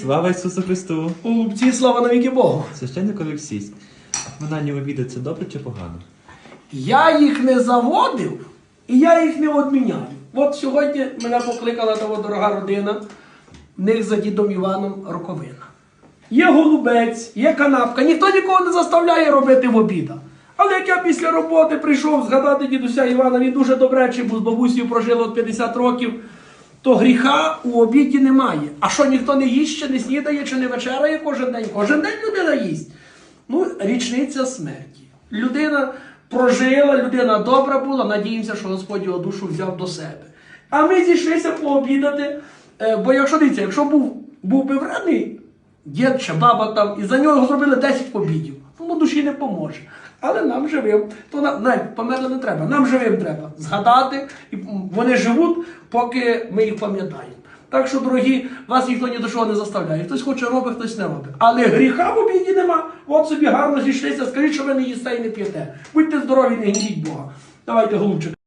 Слава Ісусу Христу! Голубці, слава навіки Богу. Священник Олексій, а поминальні обіди це добре чи погано? Я їх не заводив і я їх не відміняю. От сьогодні мене покликала от дорога родина, в них за дідом Іваном роковина. Є голубець, є канапка, ніхто нікого не заставляє робити в обіда. Але як я після роботи прийшов згадати дідуся Івана, він дуже добречий, був з бабусею прожили от 50 років, то гріха у обіді немає. А що ніхто не їсть, чи не снідає, чи не вечеряє кожен день? Кожен день людина їсть. Ну, річниця смерті. Людина прожила, людина добра була, надіємося, що Господь його душу взяв до себе. А ми зійшлися пообідати. е, Бо якщо дивіться, якщо був, був би вредний дід чи баба там, і за нього зробили 10 побідів, тому душі не поможе. Але нам живим, то нам навіть померли не треба. Нам живим треба згадати, і вони живуть, поки ми їх пам'ятаємо. Так що, дорогі, вас ніхто ні до чого не заставляє. Хтось хоче робить, хтось не робить. Але гріха в обіді нема. От собі гарно зійшлися, скажіть, що ви не їсте і не п'єте. Будьте здорові, не гніть Бога. Давайте, голубчик.